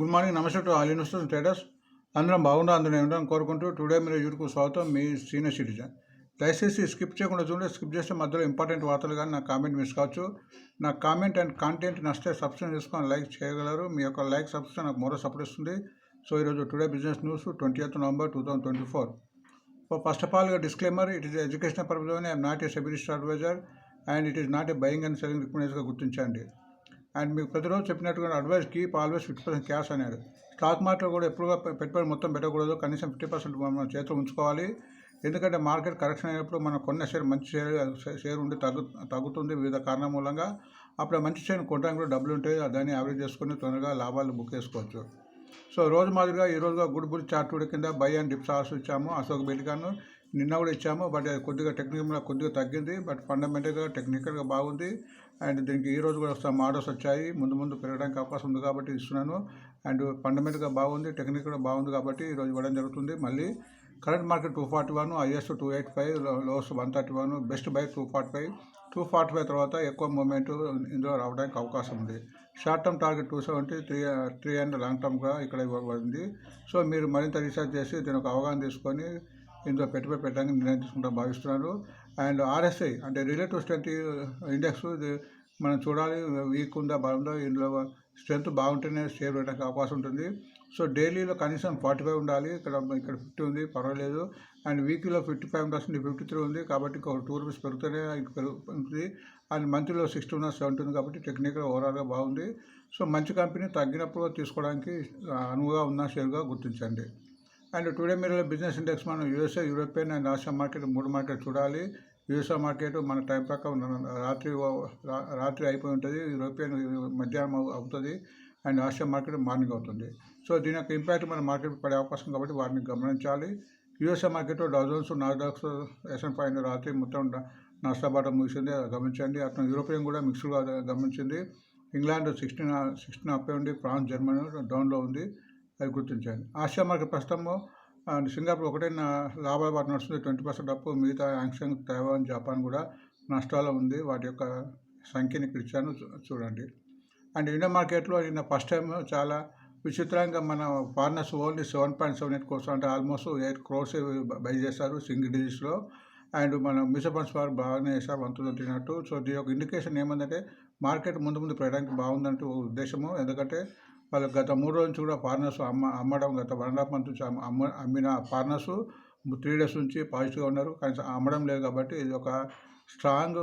Good morning నమస్తే to all investors traders. అందరం బాగుండా అందరం ఉండడం కోరుకుంటూ టుడే మీరు యూట్యూబ్ స్వాగతం. మీ సీనియర్ సిటిజన్. దయచేసి స్కిప్ చేయకుండా చూడండి. స్కిప్ చేస్తే మధ్యలో ఇంపార్టెంట్ వార్తలు కానీ నా కామెంట్ మిస్ కావచ్చు. నా కామెంట్ అండ్ కాంటెంట్ నచ్చితే సబ్స్క్రైబ్ చేసుకొని లైక్ చేయగలరు. మీ యొక్క లైక్ సబ్స్క్రైబ్ నాకు మరో సపోర్ట్ ఇస్తుంది. సో ఈరోజు today business news twenty eighth November two thousand twenty four. First of all disclaimer it is education purpose I'm not a SEBI list advisor and it is not a buying and selling రికమెండేషన్గా గుర్తించండి. And మీకు ప్రతిరోజు చెప్పినట్టుగా advice always fifty percent cash అనేది. Stock మార్కెట్లో కూడా ఎప్పుడుగా పెట్టుబడి మొత్తం పెట్టకూడదు. కనీసం ఫిఫ్టీ పర్సెంట్ మనం చేతిలో ఉంచుకోవాలి. ఎందుకంటే మార్కెట్ కరెక్షన్ అయినప్పుడు మనం కొన్న షేర్ మంచి షేర్ షేర్ ఉండి తగ్గు తగ్గుతుంది వివిధ కారణం మూలంగా. అప్పుడు మంచి షేర్ కొనడానికి కూడా డబ్బులు ఉంటాయి దాన్ని యావరేజ్ చేసుకొని తొందరగా లాభాలు బుక్ చేసుకోవచ్చు. సో రోజు మాదిరిగా ఈ రోజుగా గుడ్ బుల్ చార్ట్ కింద బై అండ్ డిప్స్ ఆర్స్ ఇచ్చాము. అశోక్ బెల్గాను నిన్న కూడా ఇచ్చాము. బట్ అది కొద్దిగా టెక్నికల్గా కొద్దిగా తగ్గింది. బట్ ఫండమెంటల్గా టెక్నికల్గా బాగుంది. అండ్ దీనికి ఈ రోజు కూడా వస్తా మోడల్స్ వచ్చాయి. ముందు ముందు పెరగడానికి అవకాశం ఉంది కాబట్టి ఇస్తున్నాను. అండ్ ఫండమెంటల్గా బాగుంది. టెక్నిక్ కూడా బాగుంది కాబట్టి ఈరోజు ఇవ్వడం జరుగుతుంది. మళ్ళీ current market two forty one is two eight five lows one thirty one best buy two forty five two forty five తర్వాత ఎక్కువ మూమెంట్ ఇందులో రావడానికి అవకాశం ఉంది. Short term target two seventy three three and long టర్మ్గా ఇక్కడ ఇవ్వబడింది. So మీరు మరింత రీసెర్చ్ చేసి దీని ఒక అవగాహన తీసుకొని ఇందులో పెట్టుబడి పెట్టడానికి నిర్ణయం తీసుకుంటా భావిస్తున్నారు. అండ్ ఆర్ఎస్ఐ అంటే రిలేటివ్ స్ట్రెంత్ ఇండెక్స్ మనం చూడాలి. వీక్ ఉందా బాగుందా ఇందులో స్ట్రెంత్ బాగుంటేనే సేవ్ పెట్టడానికి అవకాశం ఉంటుంది. సో డైలీలో కనీసం ఫార్టీ ఫైవ్ ఉండాలి. ఇక్కడ ఇక్కడ ఫిఫ్టీ ఉంది పర్వాలేదు. అండ్ వీక్లో ఫిఫ్టీ ఫైవ్ ఉండాల్సింది ఫిఫ్టీ త్రీ ఉంది కాబట్టి ఒక టూ రూపీస్ పెరుగుతూనే ఇంక పెరుగుతుంది. అండ్ మంత్లీలో సిక్స్టీ ఉన్న సెవెంటీ ఉంది కాబట్టి టెక్నికల్ ఓవరాల్గా బాగుంది. సో మంచి కంపెనీ తగ్గినప్పుడు తీసుకోవడానికి అనువుగా ఉన్న షేర్గా గుర్తించండి. అండ్ టుడే మీరు బిజినెస్ ఇండెక్స్ మనం USA European and Asia market మూడు మార్కెట్ చూడాలి. యూఎస్ఏ మార్కెట్ మన టైం ప్రకారం రాత్రి రాత్రి అయిపోయి ఉంటుంది. యూరోపియన్ మధ్యాహ్నం అవుతుంది. అండ్ ఆసియా మార్కెట్ మార్నింగ్ అవుతుంది. సో దీని యొక్క ఇంపాక్ట్ మన మార్కెట్ పడే అవకాశం కాబట్టి వారిని గమనించాలి. USA market Dow Jones Nasdaqs S N five రాత్రి మొత్తం నష్టబాట ముగిసింది. అది గమనించండి. అతను యూరోపియన్ కూడా మిక్స్డ్గా గమనించింది. ఇంగ్లాండ్ సిక్స్టీన్ సిక్స్టీన్ అప్పే ఉంది. ఫ్రాన్స్ జర్మనీ డౌన్లో ఉంది. అది గుర్తించండి ఆసియా మార్కెట్ ప్రస్తుతము సింగపూర్ ఒకటే నా లాభాల బాట నడుస్తుంది. ట్వంటీ పర్సెంట్ అప్పు మిగతా యాంగ్షంగ్ తైవాన్ జపాన్ కూడా నష్టాల్లో ఉంది. వాటి యొక్క సంఖ్యని ఇక్కడ ఇచ్చాను చూ- చూడండి. అండ్ ఇండియన్ మార్కెట్లో నిన్న ఫస్ట్ టైం చాలా విచిత్రంగా మన foreigners only seven point seven eight crores అంటే ఆల్మోస్ట్ ఎయిట్ క్రోర్స్ బై చేశారు సింగిల్ డిజిట్స్లో. అండ్ మన మ్యూచువల్ ఫండ్స్ వారు బాగానే చేశారు వంతులు తిన్నట్టు సో దీని యొక్క ఇండికేషన్ ఏమందంటే మార్కెట్ ముందు ముందు పెరగడానికి బాగుందంటే ఉద్దేశము. ఎందుకంటే వాళ్ళు గత మూడు రోజు నుంచి కూడా ఫారినర్స్ అమ్మ అమ్మడం గత వన్ అండ్ హాఫ్ మంత్ నుంచి అమ్మ అమ్మిన ఫారినర్స్ త్రీ డేస్ నుంచి పాజిటివ్గా ఉన్నారు. కానీ అమ్మడం లేదు కాబట్టి ఇది ఒక స్ట్రాంగ్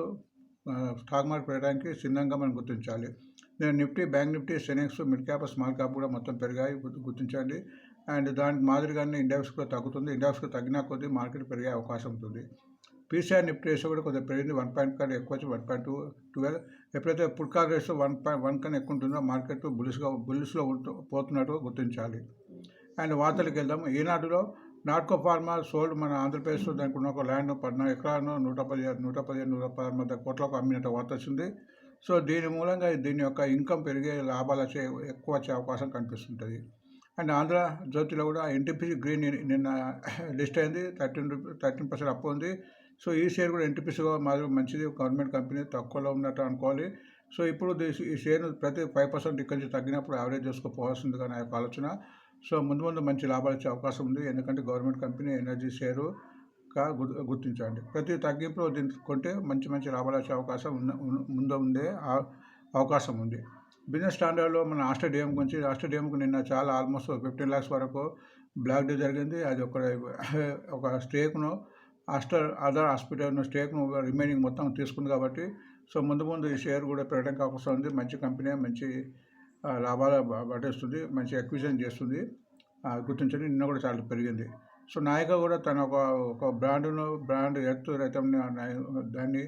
స్టాక్ మార్కెట్ పెరగడానికి సిద్ధంగా మనం గుర్తించాలి. నేను Nifty bank Nifty Sensex mid cap small cap కూడా మొత్తం పెరిగాయి. గుర్తించండి. అండ్ దాని మాదిరిగానే ఇండెక్స్ కూడా తగ్గుతుంది. ఇండెక్స్ తగ్గిన తగ్గినా కొద్దీ మార్కెట్ పెరిగే అవకాశం ఉంటుంది. పీసీఆర్ నిఫ్టీ రేషియో కూడా కొద్దిగా పెరిగింది. వన్ పాయింట్ కన్నా ఎక్కువ వచ్చి వన్ పాయింట్ టూ ట్వెల్వ్. ఎప్పుడైతే put call ratio one point one కన్నా ఎక్కువ ఉంటుందో మార్కెట్ బుల్స్గా బుల్స్లో ఉంటూ పోతున్నట్టు గుర్తించాలి. అండ్ వార్తలకు వెళ్దాం. ఈనాడులో నాట్కో ఫార్మా సోల్డ్ మన ఆంధ్రప్రదేశ్లో దానికి ఉన్న ఒక ల్యాండ్ పద్నాలుగు ఎకరాలను నూట పదిహేను నూట పదిహేను నూట పదహారు మధ్య కోట్లకు అమ్మినట్టు వార్త వచ్చింది. సో దీని మూలంగా దీని యొక్క ఇన్కమ్ పెరిగే లాభాలు వచ్చే ఎక్కువ వచ్చే అవకాశం కనిపిస్తుంటుంది. అండ్ ఆంధ్ర జ్యోతిలో కూడా ఎన్టీపీసీ గ్రీన్ నిన్న లిస్ట్ అయింది. Thirteen rupee thirteen percent up ఉంది. సో ఈ షేర్ కూడా ఎన్టీపీసీగా మాది మంచిది గవర్నమెంట్ కంపెనీ తక్కువలో ఉన్నట్టు అనుకోవాలి. సో ఇప్పుడు ది- ఈ షేర్ ప్రతి ఫైవ్ పర్సెంట్ ఇక్కడి నుంచి తగ్గినప్పుడు యావరేజ్ చేసుకోపోవాల్సింది నా ఆ యొక్క ఆలోచన. సో ముందు ముందు మంచి లాభాలు వచ్చే అవకాశం ఉంది. ఎందుకంటే గవర్నమెంట్ కంపెనీ ఎనర్జీ షేరు గా గుర్- గుర్తించండి. ప్రతి తగ్గింపులో దీన్ని కొంటే మంచి మంచి లాభాలు వచ్చే అవకాశం ఉన్న ముందు ఉండే అవకాశం ఉంది. బిజినెస్ స్టాండర్డ్లో మన ఆస్ట్రేడియం గురించి ఆస్ట్రేడియంకు నిన్న చాలా ఆల్మోస్ట్ ఫిఫ్టీన్ ల్యాక్స్ వరకు బ్లాక్ డే జరిగింది. అది ఒక ఒక స్టేక్ను ఆస్టర్ అదర్ హాస్పిటల్ స్టేక్ను రిమైనింగ్ మొత్తం తీసుకుంది కాబట్టి సో ముందు ముందు ఈ షేర్ కూడా పెరగడానికి అవకాశం ఉంది. మంచి కంపెనీ మంచి లాభాలు పట్టేస్తుంది. మంచి ఎక్విజన్ చేస్తుంది. గుర్తించండి. నిన్న కూడా చాలా పెరిగింది. సో నాయక కూడా తన ఒక ఒక బ్రాండ్ను బ్రాండ్ ఎత్తు రైతంని దాన్ని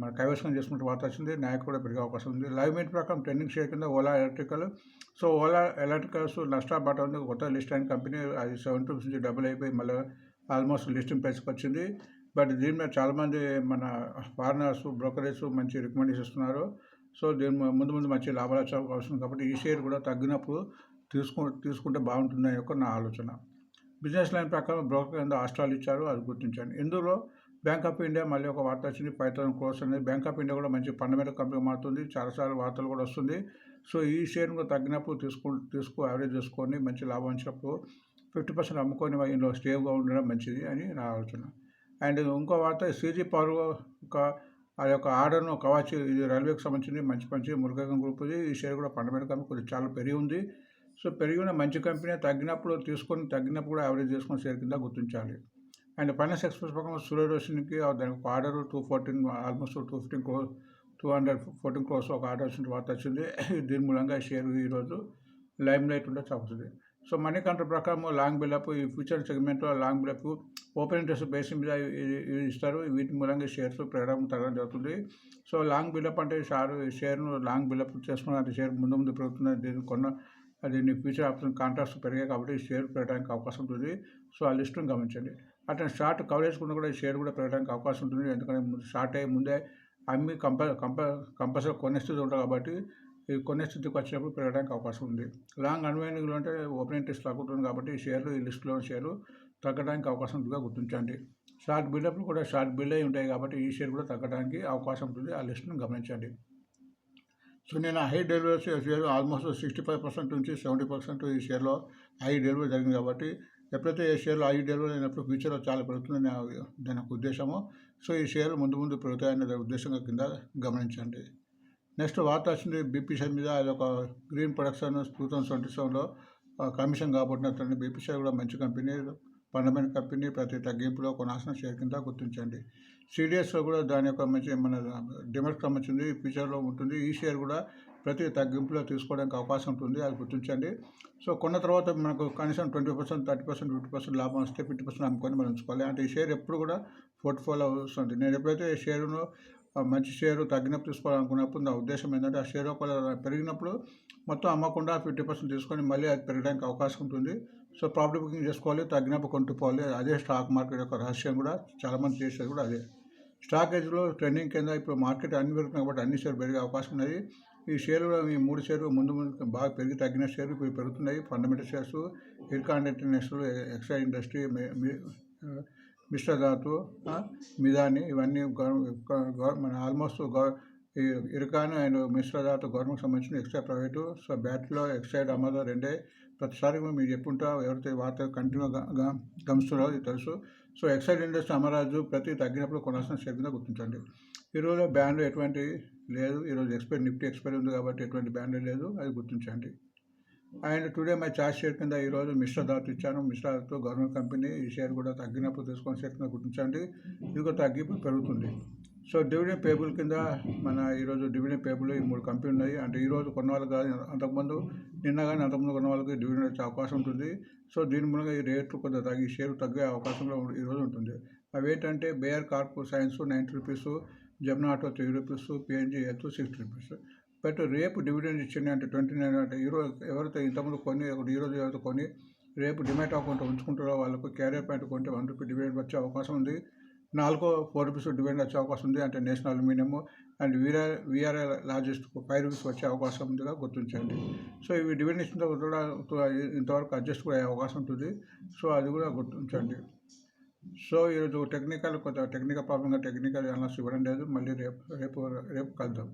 మన కైవసం చేసుకుంటూ వార్త వచ్చింది. నాయక్ కూడా పెరిగే అవకాశం ఉంది. లైవ్ మీట్ ప్రకారం ట్రెండింగ్ షేర్ కింద Ola electrical. So Ola electricals నష్టా బాట ఉంది. కొత్త లిస్ట్ అయిన కంపెనీ అది సెవెన్ రూపీస్ నుంచి డబుల్ అయిపోయి మళ్ళీ ఆల్మోస్ట్ లిస్టింగ్ ప్రైస్కి వచ్చింది. బట్ దీని మీద చాలామంది మన ఫారినర్స్ బ్రోకరేజ్ మంచి రికమెండేషన్ ఇస్తున్నారు. సో దీని ముందు ముందు మంచి లాభాలు అవసరం కాబట్టి ఈ షేర్ కూడా తగ్గినప్పుడు తీసుకు తీసుకుంటే బాగుంటుందని యొక్క నా ఆలోచన. బిజినెస్ లైన్ ప్రకారం బ్రోకర్ కింద ఆస్ట్రాలు ఇచ్చారు అది గుర్తించండి. ఇందులో బ్యాంక్ ఆఫ్ ఇండియా మళ్ళీ ఒక వార్త వచ్చింది ఫైవ్ థౌసండ్ క్రోర్స్ అనేది. బ్యాంక్ ఆఫ్ ఇండియా కూడా మంచి ఫండమెంటల్ కంపెనీ మారుతుంది. చాలాసార్లు వార్తలు కూడా వస్తుంది. సో ఈ షేర్ కూడా తగ్గినప్పుడు తీసుకు తీసుకు యావరేజ్ చేసుకొని మంచి లాభం వచ్చినప్పుడు. ఫిఫ్టీ పర్సెంట్ అమ్ముకొని ఇందులో స్టేవ్గా ఉండడం మంచిది అని నా ఆలోచన. అండ్ ఇంకో వార్త సీజీ పవర్ ఒక ఆ యొక్క ఆర్డర్ను కవాచి ఇది రైల్వేకి సంబంధించింది మంచి మంచి మురుగం గ్రూప్ది. ఈ షేర్ కూడా ఫండమెంటల్ కంపెనీ కొద్దిగా చాలా పెరిగి ఉంది సో పెరిగిన మంచి కంపెనీ తగ్గినప్పుడు తీసుకొని తగ్గినప్పుడు కూడా యావరేజ్ చేసుకొని షేర్ కింద గుర్తించాలి. అండ్ ఫైనాన్స్ ఎక్స్ప్రెస్ ప్రకారం సూర్యరోషన్కి దానికి ఒక order two fourteen almost two fifteen crore two hundred fourteen crores ఒక ఆర్డర్ వచ్చిన వార్త వచ్చింది. దీని మూలంగా ఈ షేర్ ఈరోజు లైమ్ లైట్ ఉంటే చదువుతుంది సో మనీ కంట్రోల్ ప్రకారం లాంగ్ బిల్డప్ ఈ ఫ్యూచర్ సెగ్మెంట్లో long buildup open interest base మీద ఇస్తారు. వీటి మూలంగా షేర్స్ పెరగడం తగ్గడం జరుగుతుంది. సో లాంగ్ బిల్డప్ అంటే షార్ షేర్ను లాంగ్ బిల్డప్ చేసుకున్న షేర్ ముందు ముందు పెరుగుతుంది దీన్ని కొన్న దీన్ని ఫ్యూచర్ ఆప్షన్ కాంట్రాక్ట్స్ పెరిగాయి కాబట్టి షేర్ పెరగడానికి అవకాశం ఉంటుంది. సో ఆ లిస్టును గమనించండి. అట్లా షార్ట్ కవరేజ్ కూడా కూడా షేర్ కూడా పెరగడానికి అవకాశం ఉంటుంది. ఎందుకంటే షార్ట్ అయ్యే ముందే అమ్మి కంప కంప కంపల్సరీ కొనే స్థితి ఉంటుంది కాబట్టి ఈ కొనే స్థితికి వచ్చినప్పుడు పెరగడానికి అవకాశం ఉంది. లాంగ్ అన్వైనింగ్లో అంటే ఓపెనింగ్ టెస్ట్ లాగుతుంది కాబట్టి ఈ షేర్లు ఈ లిస్టులో షేర్లు తగ్గడానికి అవకాశం ఉంటుందిగా గుర్తించండి. షార్ట్ బిల్డప్లు కూడా షార్ట్ బిల్డ్ అయి ఉంటాయి కాబట్టి ఈ షేర్ కూడా తగ్గడానికి అవకాశం ఉంటుంది. ఆ లిస్టును గమనించండి. సో నేను high delivery share almost sixty five percent నుంచి సెవెంటీ పర్సెంట్ ఈ షేర్లో హై డెలివరీ జరిగింది కాబట్టి ఎప్పుడైతే ఈ షేర్లో హై డెలివరీ అయినప్పుడు ఫ్యూచర్లో చాలా పెరుగుతుందని దాని యొక్క ఉద్దేశము. సో ఈ షేర్లు ముందు ముందు పెరుగుతాయనే ఉద్దేశంగా కింద గమనించండి. నెక్స్ట్ వార్త వచ్చింది బీపీసీ మీద. అది ఒక green production two thousand twenty సెవెన్లో కమిషన్ కాబట్టినట్టు బీపీసీ కూడా మంచి కంపెనీ ఫండమెంట్ కంపెనీ ప్రతి తగ్గింపులో కొనాల్సిన షేర్ కింద గుర్తించండి. సిడిఎస్లో కూడా దాని యొక్క మంచి మన డిమాండ్ సంబంధించింది ఫ్యూచర్లో ఉంటుంది. ఈ షేర్ కూడా ప్రతి తగ్గింపులో తీసుకోవడానికి అవకాశం ఉంటుంది అది గుర్తించండి. సో కొన్న తర్వాత మనకు కనీసం twenty percent thirty percent fifty percent లాభం వస్తే ఫిఫ్టీ పర్సెంట్ అమ్ముకొని మనం ఉంచుకోవాలి. అంటే ఈ షేర్ ఎప్పుడు కూడా పోర్ట్ఫోలియో వస్తుంది నేను ఎప్పుడైతే ఈ షేరును మంచి షేరు తగ్గినప్పుడు తీసుకోవాలనుకున్నప్పుడు నా ఉద్దేశం ఏంటంటే ఆ షేర్ ఒకవేళ పెరిగినప్పుడు మొత్తం అమ్మకుండా ఫిఫ్టీ పర్సెంట్ తీసుకొని మళ్ళీ అది పెరగడానికి అవకాశం ఉంటుంది. సో ప్రాఫిట్ బుకింగ్ చేసుకోవాలి తగ్గినప్పుడు కొంటుకోవాలి అదే స్టాక్ మార్కెట్ యొక్క రహస్యం కూడా చాలామంది చేసేది కూడా అదే. స్టాక్ ఏజ్లో ట్రెండింగ్ కింద ఇప్పుడు మార్కెట్ అన్ని పెరుగుతున్నాయి కాబట్టి అన్ని షేర్లు పెరిగే అవకాశం ఉన్నది. ఈ షేర్లు ఈ మూడు షేర్లు ముందు ముందు బాగా పెరిగి తగ్గిన షేర్లు ఇప్పుడు పెరుగుతున్నాయి. Fundamental shares Ircon international excise industry Mishra Dhatu Midhani ఇవన్నీ మన ఆల్మోస్ట్ గవ ఈ ఇర్కాన్ అండ్ మిశ్ర గవర్నమెంట్ సంబంధించిన ఎక్స్ట్రా ప్రైవేటు సో బ్యాట్లో ఎక్సైడ్ అమదో రెండే. ప్రతిసారి మీరు చెప్పుంటా ఎవరైతే వార్త కంటిన్యూ గమనిస్తున్నారో ఇది తెలుసు. సో ఎక్సైడ్ ఇండస్ట్రీ అమరాజు ప్రతి తగ్గినప్పుడు కొనాల్సిన షేర్ కింద గుర్తించండి. ఈరోజు బ్యాండ్ ఎటువంటి లేదు. ఈరోజు ఎక్స్పైర్ నిఫ్టీ ఎక్స్పైర్ ఉంది కాబట్టి ఎటువంటి బ్యాండ్ లేదు. అది గుర్తించండి. And today my charge share కింద ఈరోజు మిశ్ర ధాతు ఇచ్చాను. మిశ్ర ధాతు గవర్నమెంట్ కంపెనీ ఈ షేర్ కూడా తగ్గినప్పుడు తీసుకొని షేర్ కింద గుర్తించండి ఇది కూడా తగ్గి పెరుగుతుంది. సో డివిడెండ్ పేబుల్ కింద మన ఈరోజు డివిడెండ్ పేబుల్ ఈ మూడు కంపెనీ ఉన్నాయి. అంటే ఈరోజు కొన్న వాళ్ళు కానీ అంతకుముందు నిన్న కానీ అంతకుముందు కొన్న వాళ్ళకి డివిడెండ్ వచ్చే అవకాశం ఉంటుంది. సో దీని మూలంగా ఈ రేట్లు కొంత తగ్గి షేర్ తగ్గే అవకాశం కూడా ఈరోజు ఉంటుంది. అవి ఏంటంటే Bayer crop science ninety rupees Jamuna auto three rupees PNG health sixty rupees. పెట్టు రేపు డివిడెండ్ ఇచ్చింది అంటే ట్వంటీ నైన్ అంటే ఈరోజు ఎవరైతే ఇంతకుముందు కొని ఒకటి ఈరోజు ఎవరైతే కొని రేపు డిమాట్ అకౌంట్ ఉంచుకుంటారో వాళ్ళకు క్యారియర్ ప్యాంట్ కొంటే వన్ రూపీ డివిడెండ్ వచ్చే అవకాశం ఉంది. నాలుగో ఫోర్ రూపీస్ డివిడెండ్ వచ్చే అవకాశం ఉంది అంటే national aluminium and VR VRL logistics five rupees వచ్చే అవకాశం ఉందిగా గుర్తించండి. సో ఇవి డివిడెండ్ ఇచ్చిన తర్వాత కూడా ఇంతవరకు అడ్జస్ట్ కూడా అయ్యే అవకాశం ఉంటుంది. సో అది కూడా గుర్తించండి. సో ఈరోజు టెక్నికల్ కొంత టెక్నికల్ ప్రాబ్లంగా టెక్నికల్ అనాలిసిస్ ఇవ్వడం లేదు. మళ్ళీ రేపు రేపు రేపు కలుద్దాం.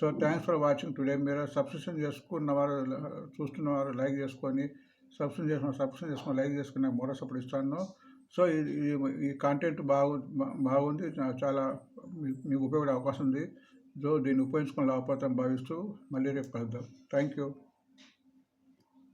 So thanks for watching today మీరు సబ్స్క్రిప్షన్ చేసుకున్న వారు చూస్తున్న వారు లైక్ చేసుకొని సబ్స్క్రిప్షన్ చేసుకున్న సబ్స్క్రిప్షన్ చేసుకుని లైక్ చేసుకుని మోరో సపోర్ట్ ఇస్తాను. సో ఇది ఈ- ఈ కాంటెంట్ బాగు బాగుంది. చాలా మీకు ఉపయోగపడే అవకాశం ఉంది. సో దీన్ని ఉపయోగించుకుని లాభపడతాం భావిస్తూ మళ్ళీ రేపు కలుద్దాం. Thank you